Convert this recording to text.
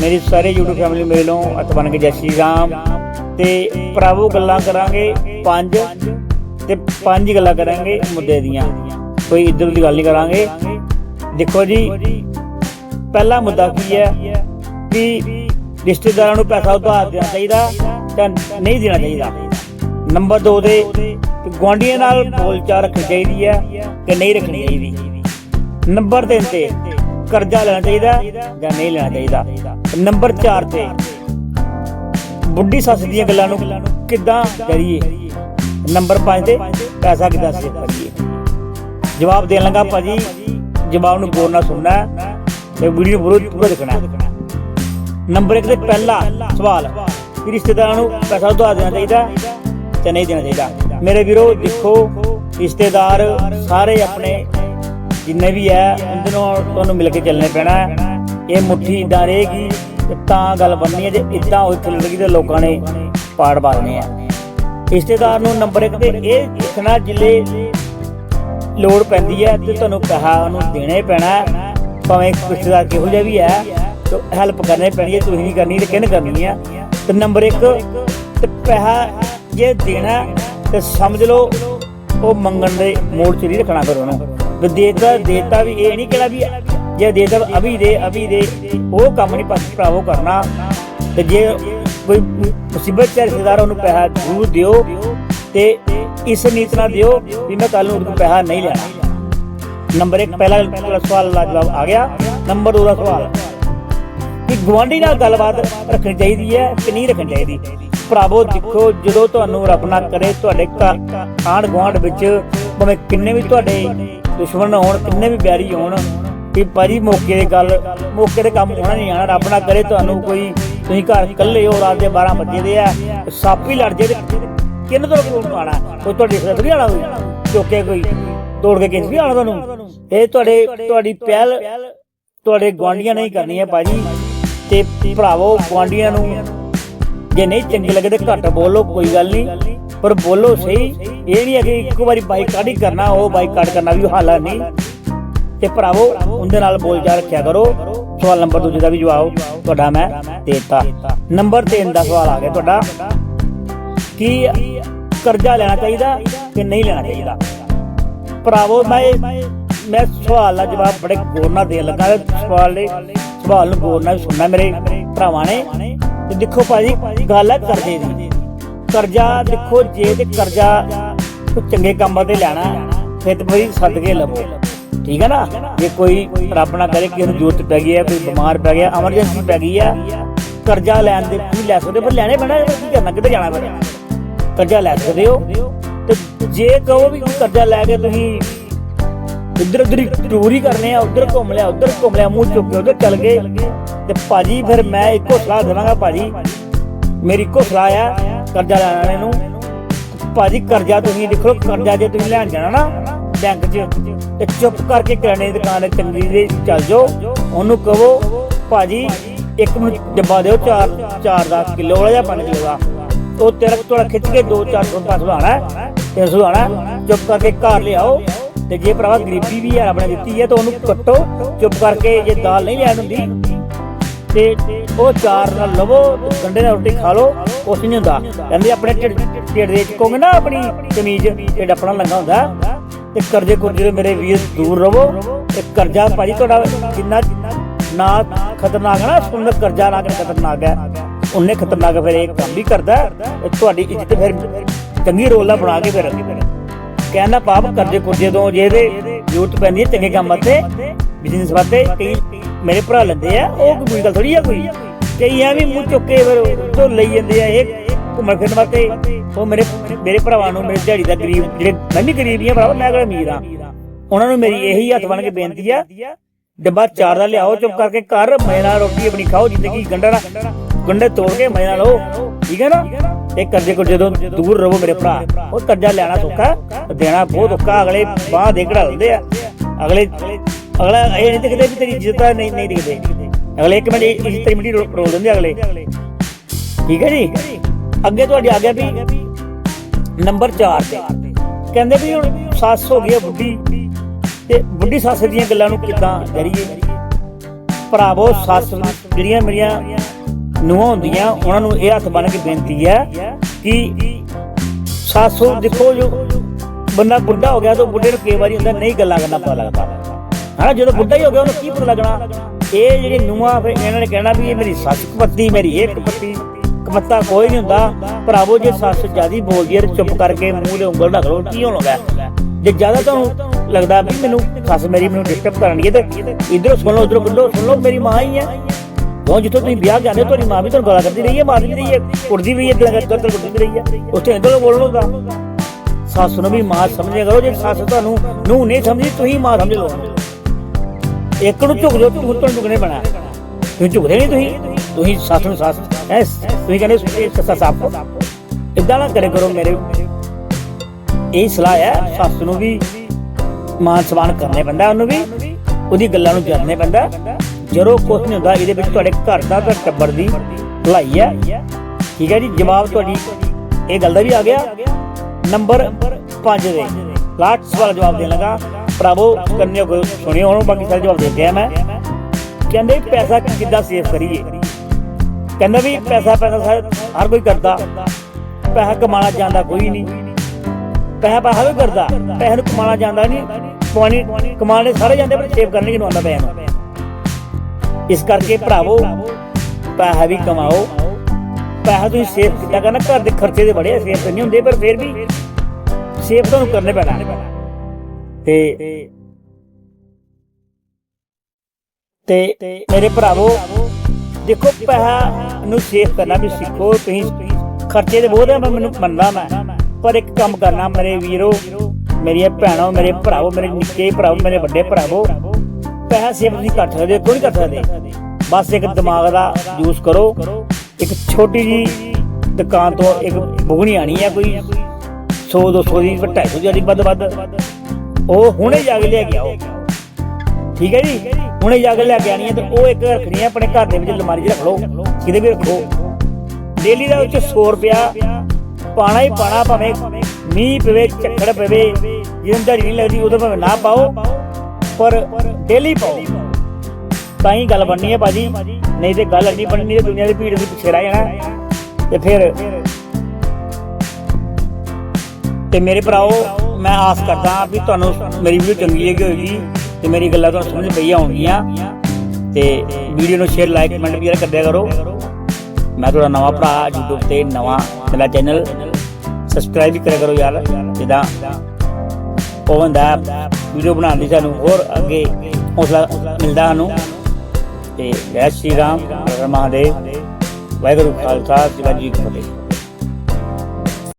ਮੇਰੀ ਸਾਰੇ YouTube family Melo ਅਤ ਬਣ ਕੇ ਜੈ ਸ਼੍ਰੀ ਰਾਮ। ਤੇ ਪ੍ਰਭੂ ਗੱਲਾਂ ਕਰਾਂਗੇ ਪੰਜ ਤੇ ਪੰਜ ਗੱਲਾਂ ਕਰਾਂਗੇ ਮੁੱਦੇ ਦੀਆਂ। ਕੋਈ ਇੱਧਰ ਦੀ ਗੱਲ ਨਹੀਂ ਕਰਾਂਗੇ। ਦੇਖੋ ਜੀ, ਪਹਿਲਾ ਮੁੱਦਾ ਕੀ ਹੈ ਕਿ ਰਿਸ਼ਤੇਦਾਰਾਂ ਨੂੰ ਪੈਸਾ ਉਧਾਰ ਦੇਣਾ ਚਾਹੀਦਾ ਜਾਂ ਨਹੀਂ ਦੇਣਾ ਚਾਹੀਦਾ? ਨੰਬਰ 2 ਤੇ ਗੁਆਂਢੀਆਂ ਨਾਲ ਬੋਲਚਾਲ ਰੱਖਣੀ ਚਾਹੀਦੀ ਹੈ ਕਿ ਨਹੀਂ ਰੱਖਣੀ ਚਾਹੀਦੀ? ਨੰਬਰ 3 ਤੇ ਕਰਜ਼ਾ ਲੈਣਾ ਚਾਹੀਦਾ ਜਾਂ ਨਹੀਂ ਲੈਣਾ ਚਾਹੀਦਾ? ਨੰਬਰ 4 ਤੇ ਬੁੱਢੀ ਸੱਸ ਦੀਆਂ ਗੱਲਾਂ ਨੂੰ ਕਿੱਦਾਂ ਕਰੀਏ? ਨੰਬਰ 5 ਤੇ ਪੈਸਾ ਕਿੱਦਾਂ ਸੇਵ ਕਰੀਏ? ਜਵਾਬ ਦੇਣ ਲੱਗਾ ਭਾਜੀ, ਜਵਾਬ ਨੂੰ ਗੌਰ ਨਾਲ ਸੁਣਨਾ ਤੇ ਵੀਡੀਓ ਪੂਰਾ ਦੇਖਣਾ ਨੰਬਰ 1 ਤੇ ਪਹਿਲਾ ਸਵਾਲ, ਕਿ ਰਿਸ਼ਤੇਦਾਰਾਂ ਨੂੰ ਪੈਸਾ ਉਧਾਰ ਦੇਣਾ ਚਾਹੀਦਾ ਜਾਂ ਨਹੀਂ ਦੇਣਾ ਚਾਹੀਦਾ? ਮੇਰੇ ਵੀਰੋ, ਦੇਖੋ, ਰਿਸ਼ਤੇਦਾਰ ਸਾਰੇ ਆਪਣੇ ਜਿੰਨੇ ਵੀ ਹੈ, ਉਹਦੇ ਨਾਲ ਤੁਹਾਨੂੰ ਮਿਲ ਕੇ ਚੱਲਣੇ ਪੈਣਾ ਹੈ। ਇਹ ਮੁੱਠੀ ਇਦਾਂ ਰਹੇਗੀ ਤਾਂ ਗੱਲ ਬਣਨੀ ਹੈ ਜੇ ਇਦਾਂ ਹੋਈ ਖਿਲੜਗੀ ਤੇ ਲੋਕਾਂ ਨੇ ਪਾੜ ਬਾਲਨੇ ਆ ਰਿਸ਼ਤੇਦਾਰ ਨੂੰ ਨੰਬਰ 1 ਤੇ ਇਹ ਦੇਖਣਾ ਜਿਲੇ ਲੋੜ ਪੈਂਦੀ ਹੈ ਤੇ ਤੁਹਾਨੂੰ ਪੈਸਾ ਉਹਨੂੰ ਦੇਣਾ ਹੀ ਪੈਣਾ ਭਾਵੇਂ ਰਿਸ਼ਤੇਦਾਰ ਕਿਹੋ ਜਿਹਾ ਵੀ ਹੈ, ਤੇ ਹੈਲਪ ਕਰਨੀ ਪੈਣੀ ਹੈ, ਤੁਸੀਂ ਨਹੀਂ ਕਰਨੀ ਤੇ ਕਿਹਨੇ ਕਰਨੀ ਹੈ। ਤੇ ਨੰਬਰ 1 ਤੇ ਪੈਸਾ ਜੇ ਦੇਣਾ ਹੈ, ਤੇ ਸਮਝ ਲਓ, ਉਹ ਮੰਗਣ ਦੇ ਮੋੜ ਚ ਨਹੀਂ ਰੱਖਣਾ ਫਿਰ ਉਹਨੂੰ। ਦੇਤਾ ਦੇਤਾ ਵੀ ਇਹ ਨਹੀਂ ਕਿਹੜਾ ਵੀ ਜੇ ਦੇਤਾ ਅਭੀ ਦੇ ਅਭੀ ਦੇ। ਉਹ ਕੰਮ ਨਹੀਂ ਪਾਸ ਭਰਾਵੋ ਕਰਨਾ। ਤੇ ਜੇ ਕੋਈ ਮੁਸੀਬਤ ਚ ਰਿਸ਼ਤੇਦਾਰ, ਉਹਨੂੰ ਪੈਸਾ ਜ਼ਰੂਰ ਦਿਓ ਤੇ ਇਸ ਨੀਤ ਨਾਲ ਦਿਓ ਵੀ ਮੈਂ ਕੱਲ ਨੂੰ ਉਹਦੇ ਪੈਸਾ ਨਹੀਂ ਲੈਣਾ। ਨੰਬਰ 1 ਪਹਿਲਾ ਸਵਾਲ ਦਾ ਜਵਾਬ ਆ ਗਿਆ। ਨੰਬਰ 2 ਦਾ ਸਵਾਲ ਕਿ ਗਵਾਂਢੀ ਨਾਲ ਗੱਲਬਾਤ ਰੱਖਣੀ ਚਾਹੀਦੀ ਹੈ ਕਿ ਨਹੀਂ ਰੱਖਣੀ ਚਾਹੀਦੀ? ਭਰਾਵੋ, ਦੇਖੋ, ਜਦੋਂ ਤੁਹਾਨੂੰ ਰੱਬ ਨਾ ਕਰੇ, ਤੁਹਾਡੇ ਘਰ ਆਂਢ ਗੁਆਂਢ ਵਿੱਚ ਭਾਵੇਂ ਕਿੰਨੇ ਵੀ ਤੁਹਾਡੇ ਦੁਸ਼ਮਣ ਹੋਣ, ਕਿੰਨੇ ਵੀ ਬੈਰੀ ਹੋਣ ਕਿ ਭਾਜੀ ਮੌਕੇ ਦੀ ਗੱਲ, ਮੌਕੇ ਦੇ ਕੰਮ ਹੋਣਾ ਨਹੀਂ ਆਣਾ, ਰੱਬ ਨਾ ਕਰੇ ਤੁਹਾਨੂੰ ਕੋਈ, ਤੁਸੀਂ ਘਰ ਇਕੱਲੇ ਹੋ, ਰਾਤ ਦੇ 12 ਵਜੇ ਦੇ ਆ, ਸੱਪ ਹੀ ਲੜ ਜੇ ਤੇ ਕਿੰਨ ਤੋਂ ਕੋਲ ਆਣਾ ਕੋਈ ਤੁਹਾਡੀ ਸਿਰ ਨਹੀਂ ਆਣਾ ਕੋਈ ਚੁੱਕੇ ਕੋਈ, ਤੋੜ ਕੇ ਕਿਸ ਵੀ ਆਣਾ ਤੁਹਾਨੂੰ? ਇਹ ਤੁਹਾਡੇ, ਤੁਹਾਡੀ ਪਹਿਲ, ਤੁਹਾਡੇ ਗਵਾਂਢੀਆਂ ਨਹੀਂ ਕਰਨੀ ਹੈ ਭਾਜੀ। ਤੇ ਭਰਾਵੋ ਗਵਾਂਢੀਆਂ ਨੂੰ ਜੇ ਨਹੀਂ ਚੰਗੇ ਲੱਗੇ ਤੇ ਘੱਟ ਬੋਲੋ, ਕੋਈ ਗੱਲ ਨਹੀਂ। ਪਰ ਬੋਲੋ ਸਹੀ ਇਹ ਨਹੀਂ ਹੈ ਕਿ ਇੱਕ ਵਾਰੀ ਬਾਈਕਾਟ ਹੀ ਕਰਨਾ, ਉਹ ਬਾਈਕਾਟ ਕਰਨਾ ਵੀ ਹਾਲਾ ਨਹੀਂ। ਤੇ ਭਰਾਵੋ, ਉਹਦੇ ਨਾਲ ਬੋਲਚਾਲ ਰੱਖਿਆ ਕਰੋ। ਸਵਾਲ ਨੰਬਰ ਦੂਜੇ ਦਾ ਵੀ ਜਵਾਬ ਤੁਹਾਡਾ ਮੈਂ ਦੇਤਾ। ਨੰਬਰ 3 ਦਾ ਸਵਾਲ ਆ ਗਿਆ ਤੁਹਾਡਾ। ਕਿ ਕਰਜ਼ਾ ਲੈਣਾ ਚਾਹੀਦਾ ਕਿ ਨਹੀਂ ਲੈਣਾ ਚਾਹੀਦਾ? ਭਰਾਵੋ, ਮੈਂ ਮੈਂ ਸਵਾਲ ਦਾ ਜਵਾਬ ਬੜੇ ਗੌਰ ਨਾਲ ਦੇਣ ਲੱਗਾ। ਤੇ ਸਵਾਲ ਦੇ ਸਵਾਲ ਨੂੰ ਗੌਰ ਨਾਲ ਸੁਣਨਾ ਮੇਰੇ ਭਰਾਵਾਂ ਨੇ। ਤੇ ਦੇਖੋ ਭਾਜੀ, ਗੱਲ ਹੈ ਕਰਜ਼ੇ ਦੀ। ਕਰਜ਼ਾ ਦੇਖੋ, ਜੇ ਤੇ ਕਰਜ਼ਾ ਕੋਈ ਚੰਗੇ ਕੰਮਾਂ ਤੇ ਲੈਣਾ, ਫਿਰ ਤੇ ਭਾਈ ਸਦਕੇ ਲਵੋ। ਠੀਕ ਹੈ ਨਾ? ਜੇ ਕੋਈ ਰੱਬ ਨਾ ਕਰੇ, ਕਿਸੇ ਨੂੰ ਜ਼ਰੂਰਤ ਪੈ ਗਈ ਹੈ ਕੋਈ ਬਿਮਾਰ ਪੈ ਗਿਆ ਐਮਰਜੈਂਸੀ ਪੈ ਗਈ ਹੈ ਕਰਜ਼ਾ ਲੈਣ ਦੇ ਕੀ ਲੈ ਸਕਦੇ ਪਰ ਲੈਣੇ ਪੈਣਾ ਕੀ ਕਰਨਾ, ਕਿੱਥੇ ਜਾਣਾ ਫਿਰ? ਕਰਜ਼ਾ ਲੈ ਸਕਦੇ ਹੋ। ਤੇ ਜੇ ਕਹੋ ਵੀ ਕਰਜ਼ਾ ਲੈ ਕੇ ਤੁਸੀਂ ਇੱਧਰ ਉੱਧਰ ਹੀ ਕਰਨੇ ਆ, ਉੱਧਰ ਘੁੰਮ ਲਿਆ, ਉੱਧਰ ਘੁੰਮ ਲਿਆ, ਮੂੰਹ ਚੁੱਕ ਕੇ ਉੱਧਰ ਚੱਲ ਗਏ, ਤੇ ਭਾਜੀ ਫਿਰ ਮੈਂ ਇੱਕੋ ਸਲਾਹ ਦੇਵਾਂਗਾ ਭਾਜੀ। ਮੇਰੀ ਇੱਕੋ ਸਲਾਹ ਆ, ਕਰਜ਼ਾ ਲੈਣ ਵਾਲੇ ਨੂੰ ਭਾਜੀ ਕਰਜ਼ਾ ਤੁਸੀਂ ਦੇਖੋ ਕਰਜ਼ਾ ਜੇ ਤੁਸੀਂ ਲੈਣ ਜਾਣਾ ਨਾ ਬੈਂਕ 'ਚ, ਤੇ ਚੁੱਪ ਕਰਕੇ ਕਿਰਾਣੇ ਦੀ ਦੁਕਾਨ ਚੰਗੀ ਦੇ ਚੱਲ ਜਾਓ। ਉਹਨੂੰ ਕਹੋ, ਭਾਜੀ, ਇੱਕ ਮੈਨੂੰ ਡੱਬਾ ਦਿਓ 4 4 ਦਾ ਕਿਲੋ ਵਾਲਾ ਜਾਂ 5 ਕਿਲੋ ਦਾ ਉਹ ਤੇਰਾ ਥੋੜਾ ਖਿੱਚ ਕੇ 2 4 ਰੁਪਏ ਸੁਧਾਣਾ ਤੇ ਸੁਧਾਣਾ ਚੁੱਪ ਕਰਕੇ ਘਰ ਲਿਆਓ। ਤੇ ਜੇ ਭਰਾਵਾ ਗਰੀਬੀ ਵੀ ਹੈ ਆਪਣੇ ਦਿੱਤੀ ਹੈ, ਤਾਂ ਉਹਨੂੰ ਕੱਟੋ। ਚੁੱਪ ਕਰਕੇ ਜੇ ਦਾਲ ਨਹੀਂ ਲੈਣ ਹੁੰਦੀ ਤੇ ਉਹ ਚਾਰ ਨਾਲ ਲਵੋ ਗੰਡੇ ਨਾਲ ਰੋਟੀ ਖਾ ਲਓ। ਕੁਛ ਨਹੀਂ ਹੁੰਦਾ। ਕਹਿੰਦੇ ਆਪਣੇ ਢਿੱਡ ਢਿੱਡ ਦੇ ਚੁੱਕੋਗੇ ਨਾ ਆਪਣੀ ਕਮੀਜ਼, ਢਿੱਡ ਆਪਣਾ ਲੰਗਾ ਹੁੰਦਾ। ਤੇ ਕਰਜ਼ੇ ਕੁਰਜ਼ੇ ਮੇਰੇ ਵੀਰ ਦੂਰ ਰਵੋ ਤੇ ਕਰਜ਼ਾ ਭਾਜੀ ਤੁਹਾਡਾ ਜਿੰਨਾ ਨਾ ਖਤਰਨਾਕ ਹੈ ਨਾ ਸੁਣ ਕਰਜ਼ਾ ਨਾ ਖਤਰਨਾਕ ਹੈ। ਉਹਨੇ ਖਤਰਨਾਕ ਫਿਰ ਇਹ ਕੰਮ ਵੀ ਕਰਦਾ ਤੁਹਾਡੀ ਇੱਜ਼ਤ ਫਿਰ ਚੰਗੀ ਰੋਲ ਨਾਲ ਬਣਾ ਕੇ ਫਿਰ ਕਹਿੰਦਾ ਪਾਪ ਕਰਜ਼ੇ ਕੁਰਜ਼ੇ ਤੋਂ ਜਿਹਦੇ ਜ਼ਰੂਰਤ ਪੈਂਦੀ ਹੈ ਚੰਗੇ ਕੰਮ ਤੇ ਬਿਜ਼ਨਸ ਵਾਸਤੇ, ਕਈ ਮੇਰੇ ਭਰਾ ਲੈਂਦੇ ਆ, ਉਹ ਕੋਈ ਗੱਲ ਥੋੜੀ ਆ ਕੋਈ? ਕਈ ਐਵੇਂ ਮੂੰਹ ਚੁੱਕ ਫਿਰ ਤੋਂ ਲਈ ਜਾਂਦੇ ਆ ਇਹ ਘੁੰਮਣ ਫਿਰਨ ਵਾਸਤੇ। ਉਹ ਮੇਰੇ ਮੇਰੇ ਭਰਾਵਾਂ ਨੂੰ, ਮੇਰੇ ਦਿਹਾੜੀ ਦਾ ਗਰੀਬ, ਜਿਹੜੇ ਮੈਂ ਵੀ ਗਰੀਬ ਹੀ ਆ ਭਰਾਵਾ, ਮੈਂ ਕਿਹੜਾ ਅਮੀਰ ਆ। ਉਹਨਾਂ ਨੂੰ ਮੇਰੀ ਇਹੀ ਹੱਥ ਬਣ ਕੇ ਬੇਨਤੀ ਆ, ਡੱਬਾ ਚਾਰ ਦਾ ਲਿਆਓ, ਚੁੱਪ ਕਰਕੇ ਘਰ ਮੈਂ ਨਾਲ ਰੋਟੀ ਆਪਣੀ ਖਾਓ ਜ਼ਿੰਦਗੀ ਗੰਡਾ ਨਾ ਗੰਡੇ ਤੋੜ ਕੇ ਮੈਂ ਨਾਲ ਲਓ ਠੀਕ ਹੈ ਨਾ? ਇਹ ਕਰਜ਼ੇ ਕੋ ਜਦੋਂ ਦੂਰ ਰਹੋ ਮੇਰੇ ਭਰਾ, ਉਹ ਕਰਜ਼ਾ ਲੈਣਾ ਸੌਖਾ ਦੇਣਾ ਬਹੁਤ ਔਖਾ, ਅਗਲੇ ਬਾਹ ਦੇ ਘੜਾ ਲੈਂਦੇ ਆ। ਅਗਲੇ ਅਗਲਾ ਇਹ ਨਹੀਂ ਦਿਖਦੇ ਵੀ ਤੇਰੀ ਇੱਜ਼ਤ ਨਹੀਂ ਨਹੀਂ ਦਿਖਦੇ। ਅਗਲੇ ਇੱਕ ਮਿੰਟ ਇਸ ਤੇਰੀ ਮਿੱਟੀ ਰੋਲ ਦਿੰਦੇ ਅਗਲੇ। ਠੀਕ ਹੈ ਜੀ? ਅੱਗੇ ਤੁਹਾਡੀ ਆ ਗਿਆ ਵੀ ਨੰਬਰ 4 ਤੇ। ਕਹਿੰਦੇ ਵੀ ਹੁਣ ਸੱਸ ਹੋ ਗਈ ਬੁੱਢੀ ਤੇ ਬੁੱਢੀ ਸੱਸ ਦੀਆਂ ਗੱਲਾਂ ਨੂੰ ਕਿੱਦਾਂ ਕਰੀਏ? ਭਰਾਵੋ ਸੱਸ ਜਿਹੜੀਆਂ ਮੇਰੀਆਂ ਨੂੰਹਾਂ ਹੁੰਦੀਆਂ, ਉਹਨਾਂ ਨੂੰ ਇਹ ਹੱਥ ਬਣ ਕੇ ਬੇਨਤੀ ਹੈ ਕਿ ਸਾਸੋ ਦੇਖੋ ਜੋ ਬੰਦਾ ਬੁੱਢਾ ਹੋ ਗਿਆ ਤਾਂ ਬੁੱਢੇ ਨੂੰ ਕਈ ਵਾਰੀ ਹੁੰਦਾ ਨਹੀਂ ਗੱਲਾਂ ਕਰਨਾ ਪਤਾ ਲੱਗਦਾ। ਹਾਂ ਜਦੋਂ ਬੁੱਢਾ ਹੀ ਹੋ ਗਿਆ, ਉਹਨੂੰ ਕੀ ਪਤਾ ਲੱਗਣਾ? ਇਹ ਜਿਹੜੀ ਨੂੰਹਾਂ ਫਿਰ ਇਹਨਾਂ ਨੇ ਕਹਿਣਾ ਵੀ ਇਹ ਮੇਰੀ ਸੱਸ ਕਪੱਤੀ ਮੇਰੀ ਇਹ ਕਪੱਤੀ। ਕਮੱਤਾ ਕੋਈ ਨਹੀਂ ਹੁੰਦਾ। ਭਰਾਵੋ ਜੇ ਸੱਸ ਜਿਆਦੀ ਬੋਲਦੀ ਹੈ ਚੁੱਪ ਕਰਕੇ ਮੂੰਹ ਦੇ ਉਂਗਲ ਰੱਖ ਲਓ ਕੀ ਹੋਣ ਲੱਗਾ? ਜੇ ਜ਼ਿਆਦਾ ਤੁਹਾਨੂੰ ਲੱਗਦਾ ਵੀ ਮੈਨੂੰ ਸੱਸ ਮੇਰੀ ਮੈਨੂੰ ਡਿਸਟਰਬ ਕਰਨੀ ਤੇ ਇਧਰੋਂ ਸੁਣ ਲਓ ਉਧਰੋਂ ਕੱਢੋ ਸੁਣ ਲਓ ਮੇਰੀ ਮਾਂ ਹੀ ਹੈ। ਕਿਉਂ ਜਿੱਥੋਂ ਤੁਸੀਂ ਵਿਆਹ ਜਾਂਦੇ ਹੋ, ਤੁਹਾਡੀ ਮਾਂ ਵੀ ਤੁਹਾਨੂੰ ਗਾਲਾਂ ਕਰਦੀ ਰਹੀ ਹੈ ਮਾਰਦੀ ਰਹੀ ਹੈ ਕੁੱਟਦੀ ਵੀ ਹੈ ਦਿਲ ਕਰ ਕਰ ਰਹੀ ਹੈ। ਉੱਥੇ ਇਧਰੋਂ ਬੋਲਣੋ ਦਾ ਸੱਸ ਨੂੰ ਵੀ ਮਾਂ ਸਮਝਿਆ ਕਰੋ ਜੇ ਸੱਸ ਤੁਹਾਨੂੰ ਨੂੰ ਨਹੀਂ ਸਮਝੀ ਤੁਸੀਂ ਮਾਂ ਸਮਝ ਲਓ। ਇੱਕ ਨੂੰ ਝੁਕ ਜਾਓ ਤੂੰ ਤੁਹਾਨੂੰ ਝੁਕਣੇ ਬਣਾ ਤੁਸੀਂ ਝੁਕਦੇ ਨਹੀਂ ਤੁਸੀਂ। ਤੁਸੀਂ ਸੱਸ ਨੂੰ ਸੱਸ ਐ ਤੁਸੀਂ ਕਹਿੰਦੇ ਸੱਸਾ ਸਾਪ ਇਦਾਂ ਨਾ ਕਰੇ ਕਰੋ ਮੇਰੇ। ਇਹ ਸਲਾਹ ਹੈ, ਸੱਸ ਨੂੰ ਵੀ ਮਾਨ ਸਨਮਾਨ ਕਰਨੇ ਪੈਂਦਾ ਉਹਨੂੰ ਵੀ। ਉਹਦੀ ਗੱਲਾਂ ਨੂੰ ਜਰਨੇ ਪੈਂਦਾ। ਜਦੋਂ ਕੁਝ ਨਹੀਂ ਹੁੰਦਾ, ਇਹਦੇ ਵਿੱਚ ਤੁਹਾਡੇ ਘਰ ਦਾ ਤੇ ਟੱਬਰ ਦੀ ਭਲਾਈ ਹੈ। ਠੀਕ ਹੈ ਜੀ, ਜਵਾਬ ਤੁਹਾਡੀ ਇਹ ਗੱਲ ਦਾ ਵੀ ਆ ਗਿਆ। ਨੰਬਰ 5 ਦੇ। ਲਾਸਟ ਸਵਾਲ ਜਵਾਬ ਦੇਣ ਲੱਗਾ। ਭਰਾਵੋ, ਕੰਨਿਓ ਕੋ ਸੁਣਿਓ ਹੁਣ, ਬਾਕੀ ਸਾਰੇ ਜਵਾਬ ਦੇ ਆ ਮੈਂ। ਕਹਿੰਦੇ ਪੈਸਾ ਕਿੱਦਾਂ ਸੇਵ ਕਰੀਏ? ਕਹਿੰਦਾ ਵੀ ਪੈਸਾ ਪੈਸਾ ਹਰ ਕੋਈ ਕਰਦਾ। ਪੈਸਾ ਕਮਾਣਾ ਜਾਂਦਾ ਕੋਈ ਨਹੀਂ। ਪੈਸਾ ਪੈਸਾ ਵੀ ਕਰਦਾ। ਪੈਸੇ ਨੂੰ ਕਮਾਣਾ ਜਾਂਦਾ ਨਹੀਂ। ਕਮਾਣੀ ਕਮਾਣੇ ਸਾਰੇ ਜਾਂਦੇ, ਪਰ ਸੇਵ ਕਰਨੇ ਕਿਨੂੰ ਆਉਂਦਾ ਪੈਸੇ ਨੂੰ। ਇਸ ਕਰਕੇ ਭਰਾਵੋ, ਪੈਸਾ ਵੀ ਕਮਾਓ। ਪੈਸਾ ਤੁਸੀਂ ਸੇਵ ਕੀਤਾ ਕਰਨਾ? ਘਰ ਦੇ ਖਰਚੇ ਦੇ ਬੜੇ ਸੇਵ ਤਾਂ ਨਹੀਂ ਹੁੰਦੇ, ਪਰ ਫਿਰ ਵੀ ਸੇਵ ਤੁਹਾਨੂੰ ਕਰਨੇ ਪੈਣਾ। ਤੇ ਤੇ ਮੇਰੇ ਭਰਾਵੋ, ਦੇਖੋ ਪੈਸਾ ਨੂੰ ਸੇਵ ਕਰਨਾ ਵੀ ਸਿੱਖੋ, ਤੁਸੀਂ ਖਰਚੇ ਦੇ ਬਹੁਤ ਹੈ ਮੈਂ ਮੈਨੂੰ ਮੰਨਦਾ ਮੈਂ। ਪਰ ਇੱਕ ਕੰਮ ਕਰਨਾ ਮੇਰੇ ਵੀਰੋ, ਮੇਰੀਆਂ ਭੈਣਾਂ, ਮੇਰੇ ਭਰਾਵੋ, ਮੇਰੇ ਨਿੱਕੇ ਭਰਾਵੋ, ਮੇਰੇ ਵੱਡੇ ਭਰਾਵੋ, ਪੈਸਾ ਸੇਵ ਨਹੀਂ ਕਰ ਸਕਦੇ ਕੋਈ ਨਹੀਂ ਕਰ ਸਕਦੇ? ਬਸ ਇੱਕ ਦਿਮਾਗ ਦਾ ਯੂਜ਼ ਕਰੋ। ਇੱਕ ਛੋਟੀ ਜੀ ਦੁਕਾਨ ਤੋਂ ਇੱਕ ਬੁਗਣੀ ਆਣੀ ਹੈ ਕੋਈ 100 200 ਦੀ 250 ਦੀ ਵੱਧ ਵੱਧ ਉਹ ਹੁਣੇ ਜਾ ਕੇ ਲੈ ਕੇ ਆਓ। ਠੀਕ ਹੈ ਜੀ? ਹੁਣੇ ਜਾ ਕੇ ਲੈ ਕੇ ਆਣੀ ਹੈ ਤੇ ਉਹ ਇੱਕ ਰੱਖਣੀ ਹੈ, ਆਪਣੇ ਘਰ ਦੇ ਵਿੱਚ ਅਲਮਾਰੀ 'ਚ ਰੱਖ ਲਓ। ਕਿਤੇ ਵੀ ਰੱਖੋ। ਡੇਲੀ ਦਾ ਉੱਚ 100 ਰੁਪਿਆ ਪਾਣਾ ਹੀ ਪਾਣਾ ਭਾਵੇਂ ਮੀਂਹ ਪਵੇ, ਝੱਖੜ ਪਵੇ ਜਦੋਂ ਨਹੀਂ ਲੱਗਦੀ, ਉਦੋਂ ਭਾਵੇਂ ਨਾ ਪਾਓ, ਪਰ ਡੇਲੀ ਪਾਓ। ਤਾਂ ਹੀ ਗੱਲ ਬਣਨੀ ਹੈ ਬਾਜੀ ਨਹੀਂ ਤੇ ਗੱਲ ਨਹੀਂ ਬਣਨੀ ਤੇ ਦੁਨੀਆ ਦੀ ਭੀੜ ਦੇ ਪਿੱਛੇ ਰਹਿ ਜਾਣਾ। ਤੇ ਫਿਰ ਤੇ ਮੇਰੇ ਭਰਾਓ ਮੈਂ ਆਸ ਕਰਦਾ ਵੀ ਤੁਹਾਨੂੰ ਮੇਰੀ ਵੀਡੀਓ ਚੰਗੀ ਲੱਗੀ ਹੋਏਗੀ ਤੇ ਮੇਰੀ ਗੱਲਾਂ ਤੁਹਾਨੂੰ ਸਮਝ ਪਈ ਹੋਣਗੀਆਂ। ਤੇ ਵੀਡੀਓ ਨੂੰ ਸ਼ੇਅਰ ਲਾਈਕ ਕਮੈਂਟ ਵੀ ਕਰਦਿਆ ਕਰੋ। ਮੈਂ ਤੁਹਾਡਾ ਨਵਾਂ ਭਰਾ YouTube ਤੇ ਨਵਾਂ ਮੇਰਾ ਚੈਨਲ ਸਬਸਕ੍ਰਾਈਬ ਵੀ ਕਰਿਆ ਕਰੋ ਯਾਰ, ਜਿੱਦਾਂ ਉਹ ਹੁੰਦਾ ਵੀਡੀਓ ਬਣਾਉਣ ਦੀ ਸਾਨੂੰ ਹੋਰ ਅੱਗੇ ਹੌਸਲਾ ਮਿਲਦਾ ਸਾਨੂੰ। ਤੇ ਜੈ ਸ਼੍ਰੀ ਰਾਮ ਮਹਾਦੇਵ, ਵਾਹਿਗੁਰੂ ਖਾਲਸਾ ਜੀ ਕੀ ਫਤਿਹ।